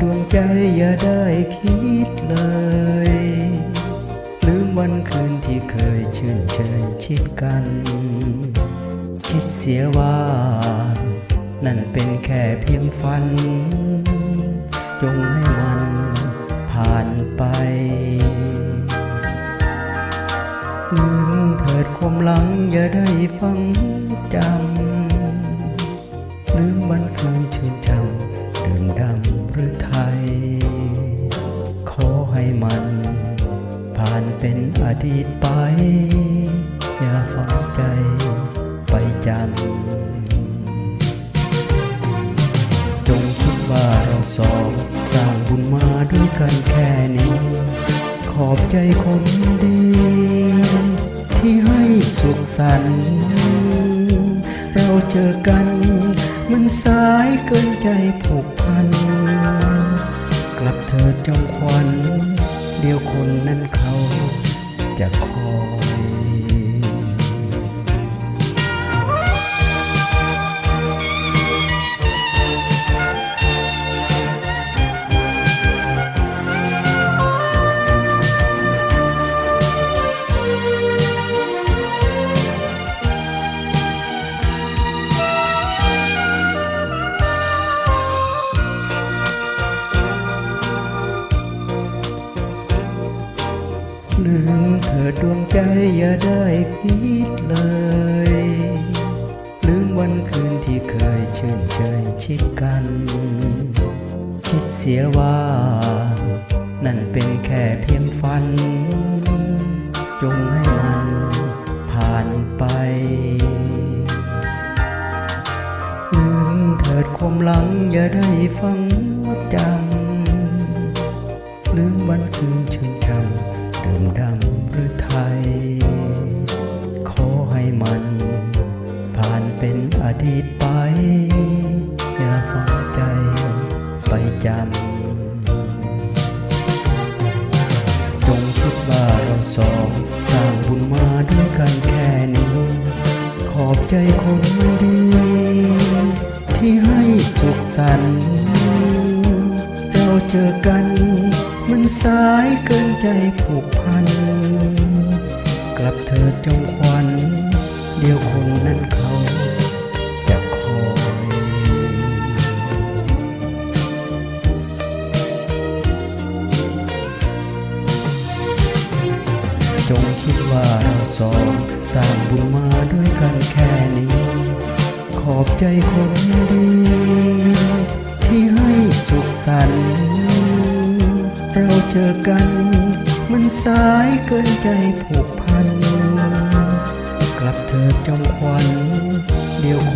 ดวงใจอย่าได้คิดเลย ลืมวันคืนที่เคยชื่นเชยชิดกัน คิดเสียว่า นั่นเป็นแค่เพียงฝัน จงให้มันผ่านไป ลืมเถิดความหลังอย่าได้ฟังจำ เป็นอดีตไป อย่าฝังใจไปจำจงคิดว่าเราสองสร้างบุญมาด้วยกันแค่นี้ ขอบใจคนดี ที่ให้สุขสันต์เราเจอกัน มันสายเกินใจผูกพัน กลับเธอจงควัน เดี๋ยวคนนั้นเขาจะคอ ลืมเธอดวงใจอย่าได้คิดเลย ลืมวันคืนที่เคยชื่นใจชิดกัน คิดเสียว่า นั่นเป็นแค่เพียงฝัน จงให้มันผ่านไป ลืมเถิดความหลังอย่าได้ฟังจำลืมวันคืนชื่นชม ดื่มดำหรือไทย ขอให้มัน ผ่านเป็นอดีตไป อย่าฝังใจไปจำจงคิดว่าเราสองสร้างบุญมาด้วยกันแค่นี้ ขอบใจคนดี ที่ให้สุขสันต์เราเจอกัน สายเกินใจผูกพัน กลับเธอจงควันเดียวคนนั้นเขาจะคอยจงคิดว่าเราสองสร้างบุญมาด้วยกันแค่นี้ ขอบใจคนดี ที่ให้สุขสันต์ จอกัน มันสายเกินใจผูกพัน กลับเธอจงควันเดียวคน